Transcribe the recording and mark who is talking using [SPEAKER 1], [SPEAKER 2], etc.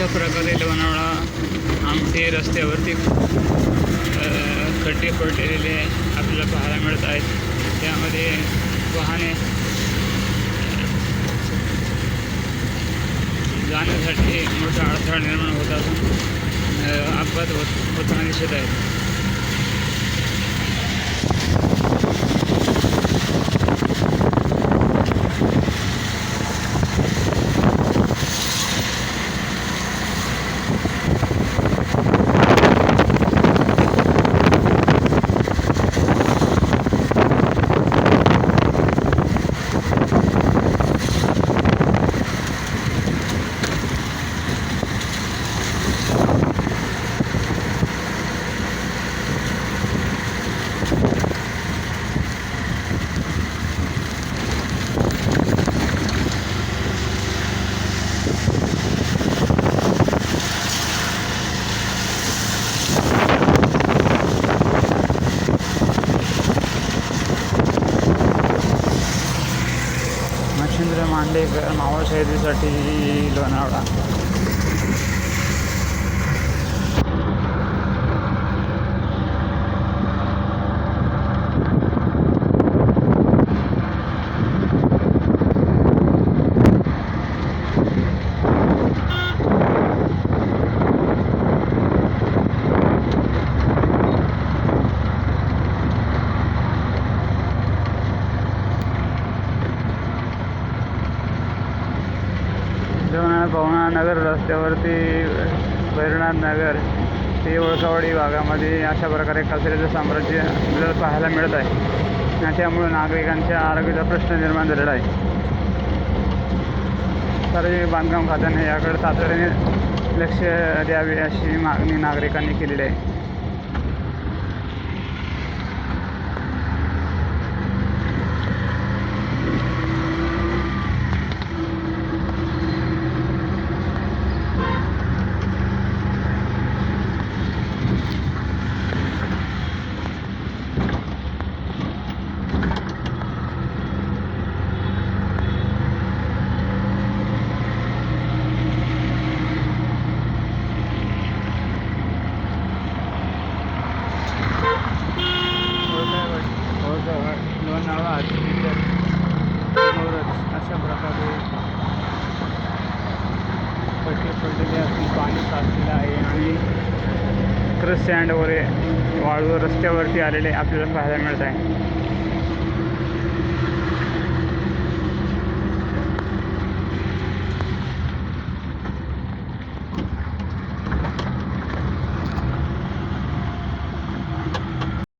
[SPEAKER 1] अशा प्रकारे लोणावळा आमटे रस्त्यावरती खड्डे पडलेले आपल्याला पाहायला मिळत आहेत. त्यामध्ये वाहने जाण्यासाठी मोठा अडथळा निर्माण होत असून अपघात होत होताना दिसत आहेत. मच्छिंद्र मांडेकर मावळ शर्यतीसाठी लोणावळा लोणावळा पवना नगर रस्त्यावरती भैरनाथ नगर ते ओळखावाडी भागामध्ये अशा प्रकारे कचऱ्याचं साम्राज्य आपल्याला पाहायला मिळत आहे. आणि त्यामुळे नागरिकांच्या आरोग्याचा प्रश्न निर्माण झालेला आहे. सार्वजनिक बांधकाम खात्याने याकडे तातडीने लक्ष द्यावे अशी मागणी नागरिकांनी केलेली आहे लोणावळा हत्तीच्या समोरच अशा प्रकारे पट्टे पडलेले असून पाणी साचलेलं आहे आणि क्रस सँड वगैरे वाळू रस्त्यावरती आलेले आपल्याला पाहायला मिळत आहे.